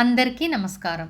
అందరికీ నమస్కారం.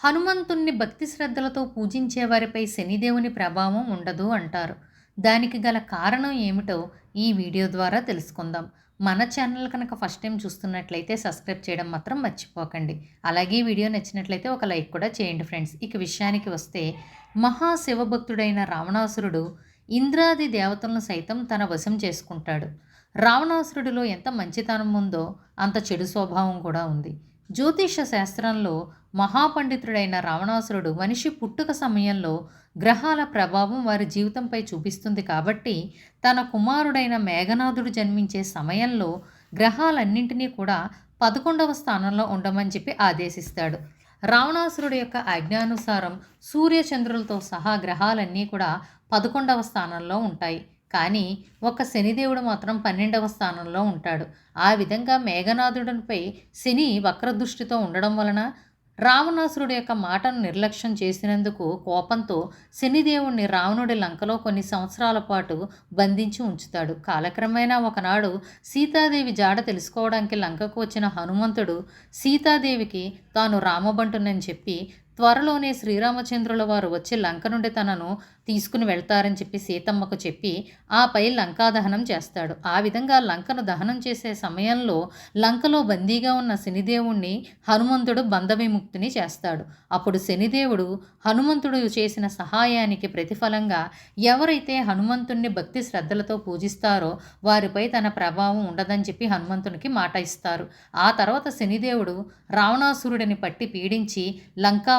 హనుమంతుణ్ణి భక్తి శ్రద్ధలతో పూజించే వారిపై శనిదేవుని ప్రభావం ఉండదు అంటారు. దానికి గల కారణం ఏమిటో ఈ వీడియో ద్వారా తెలుసుకుందాం. మన ఛానల్ కనుక ఫస్ట్ టైం చూస్తున్నట్లయితే సబ్స్క్రైబ్ చేయడం మాత్రం మర్చిపోకండి. అలాగే వీడియో నచ్చినట్లయితే ఒక లైక్ కూడా చేయండి ఫ్రెండ్స్. ఇక విషయానికి వస్తే మహాశివభక్తుడైన రావణాసురుడు ఇంద్రాది దేవతలను సైతం తన వశం చేసుకుంటాడు. రావణాసురుడిలో ఎంత మంచితనం ఉందో అంత చెడు స్వభావం కూడా ఉంది. జ్యోతిష శాస్త్రంలో మహాపండితుడైన రావణాసురుడు మనిషి పుట్టుక సమయంలో గ్రహాల ప్రభావం వారి జీవితంపై చూపిస్తుంది కాబట్టి తన కుమారుడైన మేఘనాథుడు జన్మించే సమయంలో గ్రహాలన్నింటినీ కూడా పదకొండవ స్థానంలో ఉండమని చెప్పి ఆదేశిస్తాడు. రావణాసురుడు యొక్క ఆజ్ఞానుసారం సూర్యచంద్రులతో సహా గ్రహాలన్నీ కూడా పదకొండవ స్థానంలో ఉంటాయి. కానీ ఒక శనిదేవుడు మాత్రం పన్నెండవ స్థానంలో ఉంటాడు. ఆ విధంగా మేఘనాథుడిపై శని వక్రదృష్టితో ఉండడం వలన రావణాసురుడు యొక్క మాటను నిర్లక్ష్యం చేసినందుకు కోపంతో శనిదేవుణ్ణి రావణుడి లంకలో కొన్ని సంవత్సరాల పాటు బంధించి ఉంచుతాడు. కాలక్రమేణా ఒకనాడు సీతాదేవి జాడ తెలుసుకోవడానికి లంకకు వచ్చిన హనుమంతుడు సీతాదేవికి తాను రామబంటునని చెప్పి త్వరలోనే శ్రీరామచంద్రుల వారు వచ్చి లంక నుండి తనను తీసుకుని వెళ్తారని చెప్పి సీతమ్మకు చెప్పి ఆపై లంకా దహనం చేస్తాడు. ఆ విధంగా లంకను దహనం చేసే సమయంలో లంకలో బందీగా ఉన్న శనిదేవుణ్ణి హనుమంతుడు బంధవిముక్తిని చేస్తాడు. అప్పుడు శనిదేవుడు హనుమంతుడు చేసిన సహాయానికి ప్రతిఫలంగా ఎవరైతే హనుమంతుణ్ణి భక్తి శ్రద్ధలతో పూజిస్తారో వారిపై తన ప్రభావం ఉండదని చెప్పి హనుమంతునికి మాట ఇస్తారు. ఆ తర్వాత శనిదేవుడు రావణాసురుడిని పట్టి పీడించి లంకా